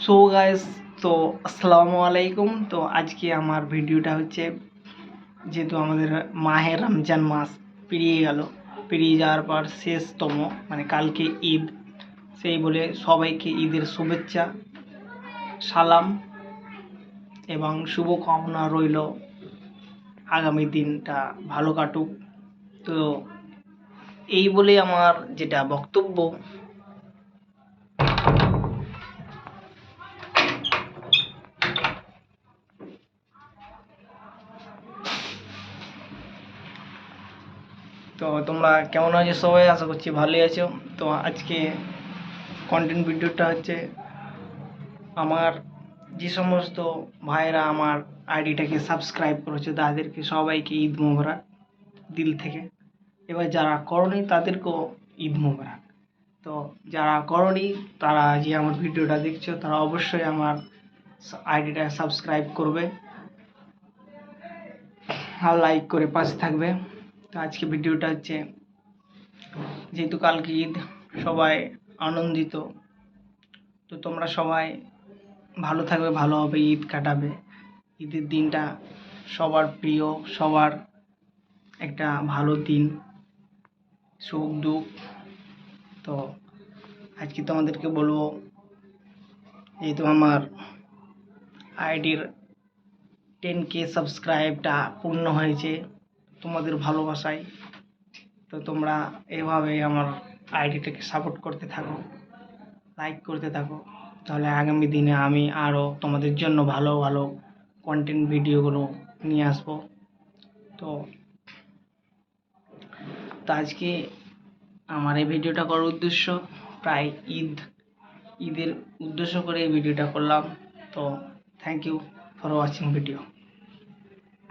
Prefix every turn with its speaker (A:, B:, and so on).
A: So guys তো আসসালামু আলাইকুম। তো আজকে আমার ভিডিওটা হচ্ছে যেহেতু আমাদের মাহে রমজান মাস পেরিয়ে গেল, পেরিয়ে যাওয়ার পর শেষতম মানে কালকে ঈদ। সেই বলে সবাইকে ঈদের শুভেচ্ছা, সালাম এবং শুভকামনা রইল। আগামী দিনটা ভালো কাটুক। তো এই বলে আমার যেটা বক্তব্য। তো তোমরা কেমন আছো সবাই? আশা করছি ভালোই আছো। তো আজকে কন্টেন্ট ভিডিওটা হচ্ছে আমার যে সমস্ত ভাইরা আমার আইডিটাকে সাবস্ক্রাইব করেছে, তাদেরকে সবাইকে ঈদ মোবারক দিল থেকে। এবার যারা করনি, তাদেরকেও ঈদ মোবারক। তো যারা করনি, তারা যে আমার ভিডিওটা দেখছ, তারা অবশ্যই আমার আইডিটা সাবস্ক্রাইব করবে। আর লাইক করে পাশে থাকবে। তো আজকে ভিডিওটা হচ্ছে যেহেতু কালকে ঈদ, সবাই আনন্দিত। তো তোমরা সবাই ভালো থাকবে ভালোভাবে ঈদ কাটাবে। ঈদের দিনটা সবার প্রিয়, সবার একটা ভালো দিন, সুখ, দুঃখ। তো আজকে তোমাদেরকে বলব, যেহেতু আমার আইডির টেন কে সাবস্ক্রাইবটা পূর্ণ হয়েছে তোমাদের ভালোবাসায়। তো তোমরা এভাবেই আমার আইডিটাকে সাপোর্ট করতে থাকো লাইক করতে থাকো। তাহলে আগামী দিনে আমি আরও তোমাদের জন্য ভালো ভালো কন্টেন্ট ভিডিওগুলো নিয়ে আসব। তো তো আজকে আমার এই ভিডিওটা করার উদ্দেশ্য, প্রায় ঈদ, ঈদের উদ্দেশ্য করে এই ভিডিওটা করলাম। তো thank you for watching video